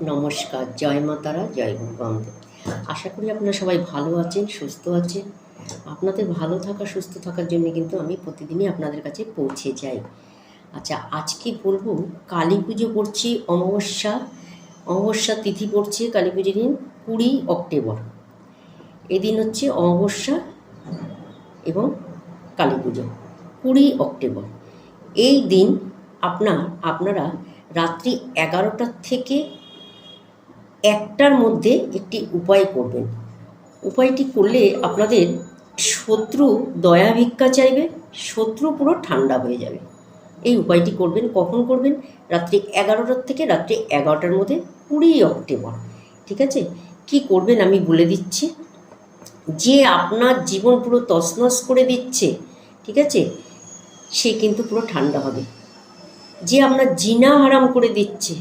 নমস্কার, জয় মা তারা, জয় গুরু আশা করি আপনারা সবাই ভালো আছেন, সুস্থ আছেন। আপনাদের ভালো থাকা, সুস্থ থাকার জন্য কিন্তু আমি প্রতিদিনই আপনাদের কাছে পৌঁছে যাই। আচ্ছা আজকে বলব, কালী পুজো করছি অমাবস্যা অমাবস্যা তিথি পড়ছে কালী পুজোর দিন কুড়ি অক্টোবর। এদিন হচ্ছে অমাবস্যা এবং কালী পুজো, কুড়ি অক্টোবর। এই দিন আপনার, আপনারা রাত্রি এগারোটার থেকে একটার মধ্যে একটি উপায় করবেন। উপায়টি করলে আপনাদের শত্রু দয়া ভিক্ষা চাইবে, শত্রু পুরো ঠান্ডা হয়ে যাবে। এই উপায়টি করবেন, কখন করবেন? রাত্রি এগারোটার থেকে রাত্রি এগারোটার মধ্যে, কুড়ি অক্টোবর। ঠিক আছে? কি করবেন আমি বলে দিচ্ছি। যে আপনার জীবন পুরো তছনছ করে দিচ্ছে, ঠিক আছে? সে কিন্তু পুরো ঠান্ডা হবে। যে আপনার জিনা হারাম করে দিচ্ছে,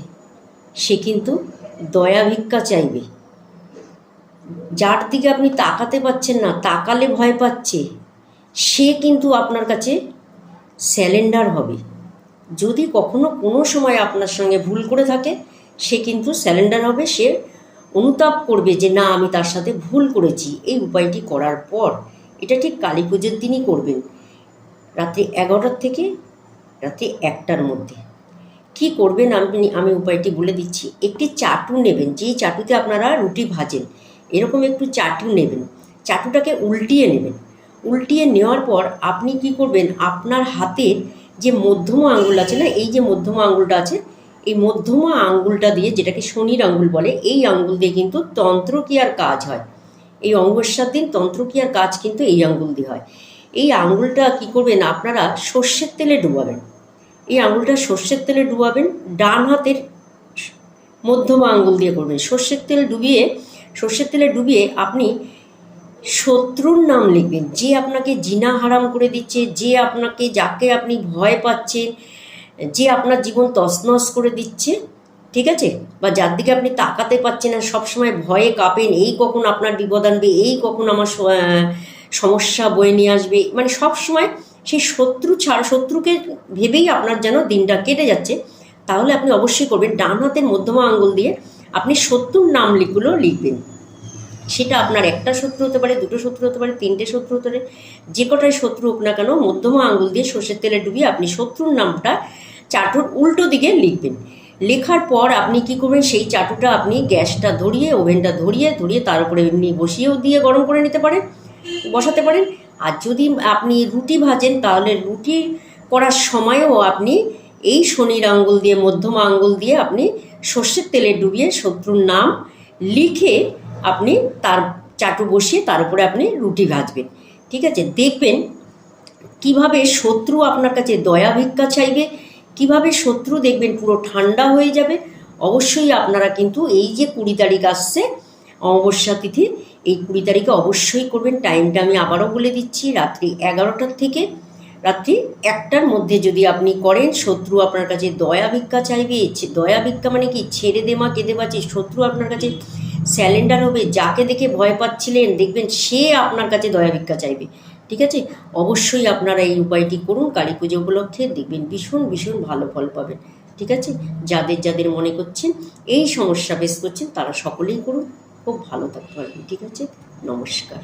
সে কিন্তু দয়া ভিক্ষা চাইবে। যার দিকে আপনি তাকাতে পাচ্ছেন না, তাকালে ভয় পাচ্ছে, সে কিন্তু আপনার কাছে স্যালেন্ডার হবে। যদি কখনো কোনো সময় আপনার সঙ্গে ভুল করে থাকে, সে কিন্তু স্যালেন্ডার হবে, সে অনুতাপ করবে যে, না, আমি তার সাথে ভুল করেছি। এই উপায়টি করার পর, এটা ঠিক কালী পুজোর দিনই করবেন। রাত্রি এগারোটার থেকে রাত্রি একটার মধ্যে। কি করবেন আপনি আমি উপায়টি বলে দিচ্ছি। একটি চাটু নেবেন, যেই চাটুতে আপনারা রুটি ভাজেন, এরকম একটু চাটু নেবেন। চাটুটাকে উল্টিয়ে নেবেন। উল্টিয়ে নেওয়ার পর আপনি কি করবেন, আপনার হাতের যে মধ্যমা আঙ্গুল আছে না, এই যে মধ্যমা আঙ্গুলটা আছে, এই মধ্যমা আঙ্গুলটা দিয়ে যেটাকে শনির আঙ্গুল বলে, এই আঙ্গুল দিয়ে কিন্তু তন্ত্রক্রিয়ার কাজ হয়। এই অঙ্গস্বার দিন তন্ত্রক্রিয়ার কাজ কিন্তু এই আঙ্গুল দিয়ে হয়। এই আঙ্গুলটা কি করবেন, আপনারা সর্ষের তেলে ডুবাবেন। এই আঙুলটা সর্ষের তেলে ডুবাবেন, ডান হাতের মধ্যমা আঙুল দিয়ে করবেন। সর্ষের তেল ডুবিয়ে, সর্ষের তেলে ডুবিয়ে আপনি শত্রুর নাম লিখবেন। যে আপনাকে জিনা হারাম করে দিচ্ছে, যে আপনাকে, যাকে আপনি ভয় পাচ্ছেন, যে আপনার জীবন তছনছ করে দিচ্ছে, ঠিক আছে? বা যার দিকে আপনি তাকাতে পাচ্ছেন না, সবসময় ভয়ে কাঁপেন, এই কখন আপনার বিপদ আনবে, এই কখন আমার সমস্যা বয়ে নিয়ে আসবে মানে সব সময় সেই শত্রু ছাড়া, শত্রুকে ভেবেই আপনার যেন দিনটা কেটে যাচ্ছে, তাহলে আপনি অবশ্যই করবেন। ডান হাতের মধ্যমা আঙ্গুল দিয়ে আপনি শত্রুর নাম লিখগুলো লিখবেন। সেটা আপনার একটা শত্রু হতে পারে, দুটো শত্রু হতে পারে, তিনটে শত্রু হতে পারে, যে কটাই শত্রু হোক না কেন, মধ্যমা আঙ্গুল দিয়ে সর্ষের তেলে ডুবিয়ে আপনি শত্রুর নামটা চাটুর উল্টো দিকে লিখবেন। লেখার পর আপনি কি করবেন, সেই চাটুটা আপনি গ্যাসটা ধরিয়ে, ওভেনটা ধরিয়ে ধরিয়ে তার উপরে এমনি বসিয়েও দিয়ে গরম করে নিতে পারেন, বসাতে পারেন। আর যদি আপনি রুটি ভাজেন, তাহলে রুটি করার সময়ও আপনি এই শনির আঙ্গুল দিয়ে, মধ্যমা আঙ্গুল দিয়ে আপনি সর্ষের তেলে ডুবিয়ে শত্রুর নাম লিখে আপনি তার চাটু বসিয়ে তার উপরে আপনি রুটি ভাজবেন। ঠিক আছে? দেখবেন কীভাবে শত্রু আপনার কাছে দয়া ভিক্ষা চাইবে, কীভাবে শত্রু দেখবেন পুরো ঠান্ডা হয়ে যাবে। অবশ্যই আপনারা কিন্তু এই যে কুড়ি তারিখ আসছে, অমাবস্যা তিথি এই কুড়ি তারিখে অবশ্যই করবেন। টাইমটা আমি আবারও বলে দিচ্ছি, রাত্রি এগারোটার থেকে রাত্রি একটার মধ্যে যদি আপনি করেন, শত্রু আপনার কাছে দয়া ভিক্ষা চাইবে দয়া ভিক্ষা মানে কি? ছেড়ে দে মা কেঁদে বাঁচি। শত্রু আপনার কাছে স্যালেন্ডার হবে, যাকে দেখে ভয় পাচ্ছিলেন, দেখবেন সে আপনার কাছে দয়া ভিক্ষা চাইবে। ঠিক আছে? অবশ্যই আপনারা এই উপায়টি করুন। কালী পুজো উপলক্ষে দেখবেন ভীষণ ভীষণ ভালো ফল পাবেন। ঠিক আছে? যাদের যাদের মনে করছেন, এই সমস্যা ফেস করছেন, তারা সকলেই করুন। খুব ভালো থাকতে পারবেন ঠিক আছে? নমস্কার।